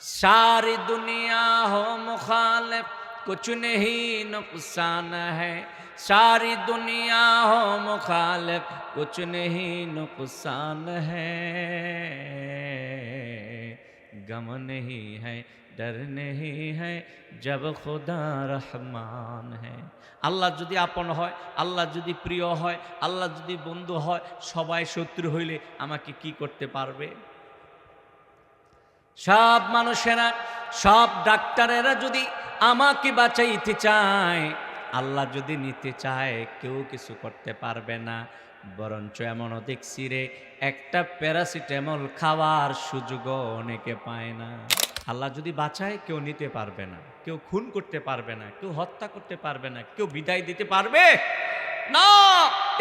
सारी दुनिया हो मुखालिफ कुछ नहीं नुकसान है सारी दुनिया हो मुखालिफ कुछ नहीं नुकसान है गम नहीं है डर नहीं है जब खुदा রহমান হ্যাঁ আল্লাহ যদি আপন হয় আল্লাহ যদি প্রিয় হয় আল্লাহ যদি বন্ধু হয় সবাই শত্রু হইলে আমাকে কি করতে পারবে সব মানুষেরা, সব ডাক্তারেরা যদি আমাকে বাঁচাইতে চায়, আল্লাহ যদি নিতে চায়, কেউ কিছু করতে পারবে না। বরঞ্চ এমনও দেখছি রে, একটা প্যারাসিটামল খাওয়ার সুযোগও অনেকে পায় না। আল্লাহ যদি বাঁচায়, কেউ নিতে পারবে না। কেউ খুন করতে পারবে না, কেউ হত্যা করতে পারবে না, কেউ বিদায় দিতে পারবে না।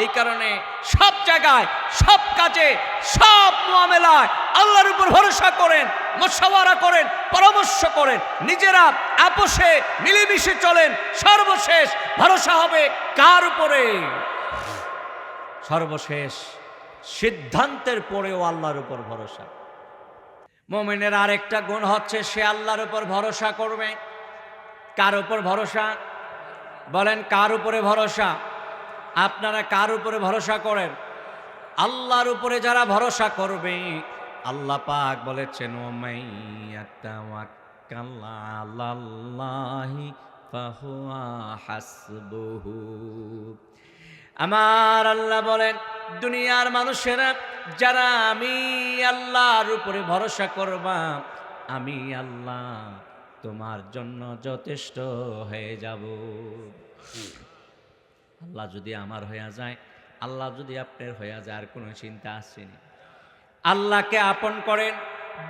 এই কারণে সব জায়গায়, সব কাজে, সব মামেলায় আল্লাহর উপর ভরসা করেন, মশাওয়ারা করেন, পরামর্শ করেন। নিজেরা আপোষে, মিলেমিশে চলেন। সর্বশেষ ভরসা হবে কার উপরে? সর্বশেষ সিদ্ধান্তের পরেও আল্লাহর উপর ভরসা। মোমেনের আরেকটা গুণ হচ্ছে সে আল্লাহর উপর ভরসা করবে। কার উপর ভরসা? বলেন, কার উপরে ভরসা? আপনারা কার উপরে ভরসা করেন? আল্লাহর উপরে যারা ভরসা করবে, আল্লাহ পাক বলেছেন ও আমার আল্লাহ বলেন, দুনিয়ার মানুষেরা, যারা আমি আল্লাহর উপরে ভরসা করবা, আমি আল্লাহ তোমার জন্য যথেষ্ট হয়ে যাব। আল্লাহ যদি আমার হইয়া যায়, আল্লাহ যদি আপনার হইয়া যায়, আর কোনো চিন্তা আসেনি আল্লাহকে আপন করেন,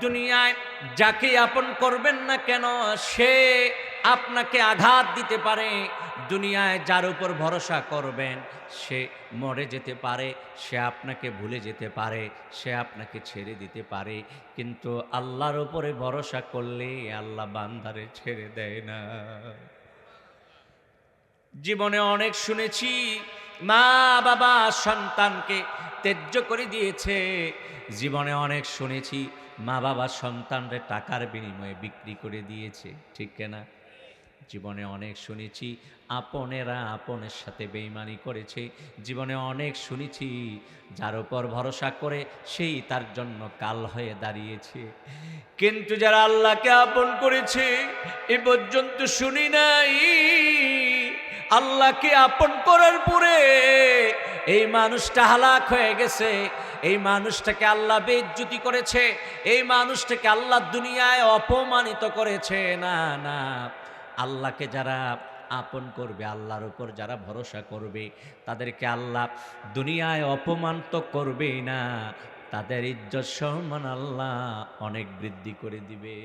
দুনিয়ায় যাকে আপন করবেন না কেন, সে আপনাকে আঘাত দিতে পারে। দুনিয়ায় যার উপর ভরসা করবেন, সে মরে যেতে পারে, সে আপনাকে ভুলে যেতে পারে, সে আপনাকে ছেড়ে দিতে পারে। কিন্তু আল্লাহর উপরে ভরসা করলে আল্লাহ বান্দারে ছেড়ে দেয় না। জীবনে অনেক শুনেছি, মা বাবা সন্তানকে ত্যায্য করে দিয়েছে। জীবনে অনেক শুনেছি, মা বাবা সন্তানরে টাকার বিনিময়ে বিক্রি করে দিয়েছে, ঠিক কেনা জীবনে অনেক শুনেছি, আপনেরা আপনের সাথে বেইমানি করেছে। জীবনে অনেক শুনেছি, যার উপর ভরসা করে সেই তার জন্য কাল হয়ে দাঁড়িয়েছে। কিন্তু যারা আল্লাহকে আপন করেছে, এ পর্যন্ত শুনি নাই। আল্লাহকে আপন করার পরে এই মানুষটা হালাক হয়ে গেছে, এই মানুষটাকে আল্লাহ বেজ্জুতি করেছে, এই মানুষটাকে আল্লাহ দুনিয়ায় অপমানিত করেছে। না না, আল্লাহকে যারা আপন করবে, আল্লাহর উপর যারা ভরসা করবে, তাদেরকে আল্লাহ দুনিয়ায় অপমান তো করবেই না, তাদের ইজ্জত সম্মান আল্লাহ অনেক বৃদ্ধি করে দিবে।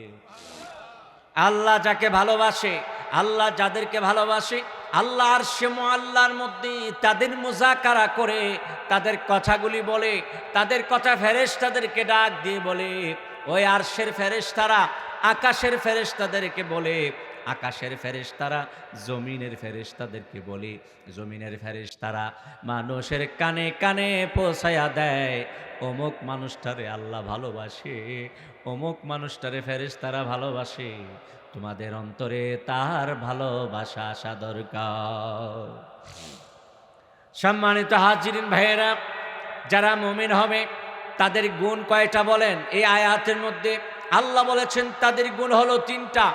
আল্লাহ যাকে ভালোবাসে, আল্লাহ যাদেরকে ভালোবাসে আল্লাহ আর সে আল্লাহর মধ্যে তাদের মোজাকারা করে, তাদের কথাগুলি বলে, তাদের কথা ফেরেশ তাদেরকে ডাক দিয়ে বলে, ওই আরশের ফেরেশ তারা আকাশের ফেরেশ তাদেরকে বলে, আকাশের ফেরেশতারা জমিনের ফেরেশতাদেরকে বলে, জমিনের ফেরেশতারা মানুষের কানে কানে পৌঁছায়া দেয়, অমুক মানুষটারে আল্লাহ ভালোবাসে, অমুক মানুষটারে ফেরেশতারা ভালোবাসে। তোমাদের অন্তরে তার ভালোবাসা আসা দরকার। সম্মানিত হাজিরিন ভাইয়েরা, যারা মমিন হবে, তাদের গুণ কয়টা বলেন? এই আয়াতের মধ্যে আল্লাহ বলেছেন, তাদের গুণ হলো তিনটা।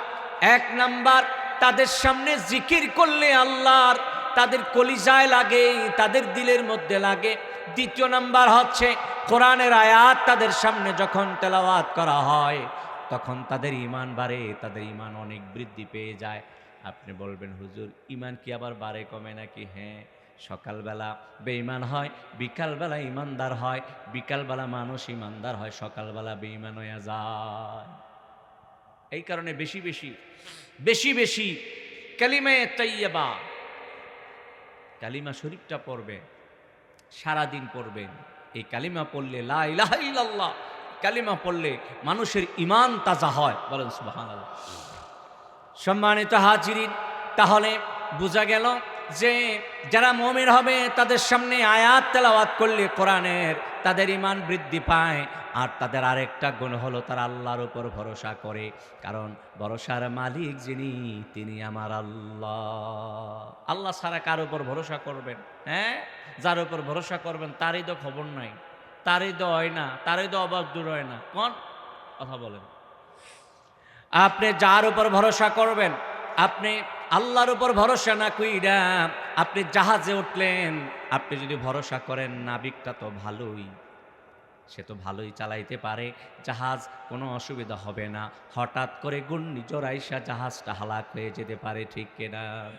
এক নাম্বার, তাদের সামনে জিকির করলে আল্লাহর, তাদের কলিজায় লাগে, তাদের দিলের মধ্যে লাগে। দ্বিতীয় নাম্বার হচ্ছে, কোরআনের আয়াত তাদের সামনে যখন তেলাওয়াত করা হয় তখন তাদের ইমান বাড়ে, তাদের ইমান অনেক বৃদ্ধি পেয়ে যায়। আপনি বলবেন, হুজুর ইমান কি আবার বাড়ে, কমে নাকি? হ্যাঁ সকালবেলা বেঈমান হয়, বিকালবেলা ইমানদার হয়, বিকালবেলা মানুষ ইমানদার হয়, সকালবেলা বেঈমান হয়ে যায়। এই কারণে বেশি বেশি বেশি বেশি কালিমে তৈয়বা কালিমা শরীফটা পড়বেন, সারাদিন পড়বেন। এই কালিমা পড়লে লা ইলাহা ইল্লাল্লাহ কালিমা পড়লে মানুষের ইমান তাজা হয়। বলেন সম্মানিত হাজিরিন, তাহলে বোঝা গেল যে যারা মমির হবে, তাদের সামনে আয়াত তেলাওয়াত করলে কোরআনের তাদের ইমান বৃদ্ধি পায়। আর তাদের আরেকটা গুণ হলো তারা আল্লাহর উপর ভরসা করে। কারণ ভরসার মালিক যিনি, তিনি আমার আল্লাহ। আল্লাহ ছাড়া কার উপর ভরসা করবেন? হ্যাঁ? যার উপর ভরসা করবেন, তারই তো খবর নাই। তারই তো হয় না তারই তো অভাব দূর হয় না। কোন? কথা বলেন। আপনি যার উপর ভরসা করবেন, আপনি আল্লাহর উপর ভরসা না কইরা আপনি জাহাজে উঠলেন, আপনি যদি ভরসা করেন, নাবিকটা তো ভালোই। সে তো ভালোই চালাইতে পারে, জাহাজ কোনো অসুবিধা হবে না। হঠাৎ করে ঘূর্ণিঝড় আইসা জাহাজটা হালাক হয়ে যেতে পারে, ঠিক কিনা?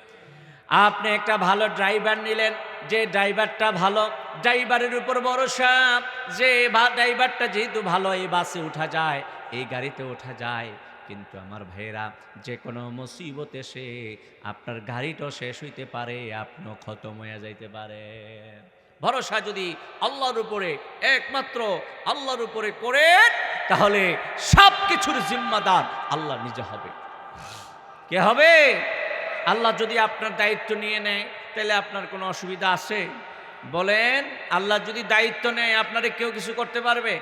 আপনি একটা ভালো ড্রাইভার নিলেন যে ড্রাইভারটা ভালো, ড্রাইভারের উপর ভরসা। যে বা- ড্রাইভারটা যেহেতু ভালো, এই বাসে উঠা যায়, এই গাড়িতে ওঠা যায়। কিন্তু আমার ভাইয়েরা, যে কোনো মুসিবত এসে আপনার গাড়িটাও শেষ হইতে পারে, আপনিও খতম হয়ে যাইতে পারে। ভরসা যদি আল্লাহর উপরে, একমাত্র আল্লাহর উপরে করেন, তাহলে সব কিছুর জিম্মাদার আল্লাহ নিজে হবে। কে হবে? আল্লাহ যদি আপনার দায়িত্ব নিয়ে নেয় তাহলে আপনার কোনো অসুবিধা আছে? বলেন, আল্লাহ যদি দায়িত্ব নেয়, আপনারে কেউ কিছু করতে পারবে?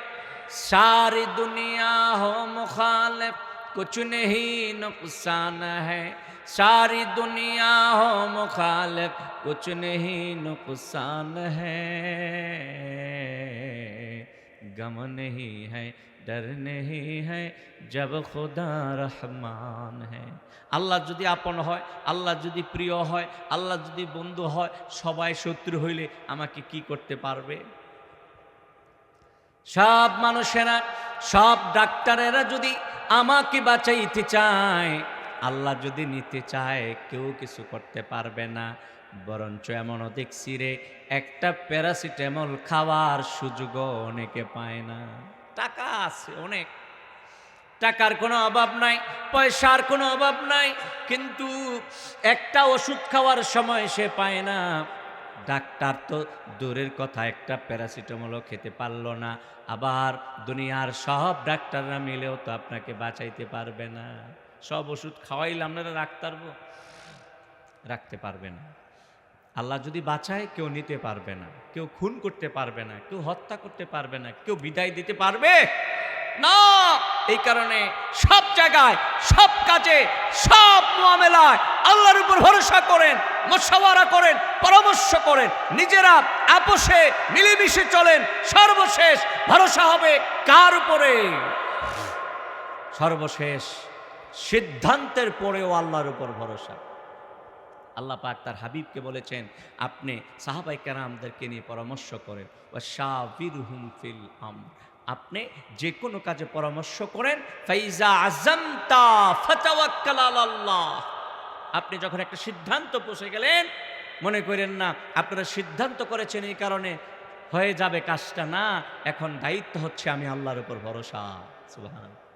সারি দুনিয়া হো মুখালেফ, কুছ নেহি নুকসান হ্যাঁ সারি দুনিয়া হো মুখালেফ, কুছ নেহি নুকসান হ্যাঁ गम नहीं है डर नहीं है जब खुदा রহমান है আল্লাহ যদি আপন হয় আল্লাহ যদি প্রিয় হয় আল্লাহ যদি বন্ধু হয় সবাই শত্রু হইলে আমাকে কি করতে পারবে সব মানুষেরা সব ডাক্তারেরা যদি আমাকে বাঁচাইতে চায় আল্লাহ যদি নিতে চায় কেউ কিছু করতে পারবে না বরঞ্চ এমনও দেখছি রে, একটা প্যারাসিটামল খাওয়ার সুযোগও অনেকে পায় না। টাকা আছে অনেক। টাকার কোনো অভাব নাই, পয়সার কোনো অভাব নাই, কিন্তু একটা ওষুধ খাওয়ার সময় সে পায় না। ডাক্তার তো দূরের কথা, একটা প্যারাসিটামলও খেতে পারল না। আবার দুনিয়ার সব ডাক্তাররা মিলেও তো আপনাকে বাঁচাইতে পারবে না। সব ওষুধ খাওয়াইলে আপনারা রাখতে পারব রাখতে পারবে না। আল্লাহ যদি বাঁচায়, কেউ নিতে পারবে না। কেউ খুন করতে পারবে না, কেউ হত্যা করতে পারবে না, কেউ বিদায় দিতে পারবে না। এই কারণে সব জায়গায়, সব কাজে, সব মামেলায় আল্লাহর উপর ভরসা করেন, মশাওয়ারা করেন, পরামর্শ করেন। নিজেরা আপোষে, মিলেমিশে চলেন। সর্বশেষ ভরসা হবে কার উপরে? সর্বশেষ সিদ্ধান্তের পরেও আল্লাহর উপর ভরসা। আল্লাহ পাক তার হাবিবকে বলেছেন, আপনি সাহাবাই কেরামদেরকে নিয়ে পরামর্শ করেন। ও শাহিরহুম ফিল আম আপনি যে কোনো কাজে পরামর্শ করেন, ফাইজা আজমতা ফাতাওয়াক্কাল আল্লাহ আপনি যখন একটা সিদ্ধান্ত পৌঁছে গেলেন, মনে করেন না, আপনারা সিদ্ধান্ত করেছেন এই কারণে হয়ে যাবে কাজটা, না, এখন দায়িত্ব হচ্ছে আমি আল্লাহর উপর ভরসা। সুবহানাল্লাহ।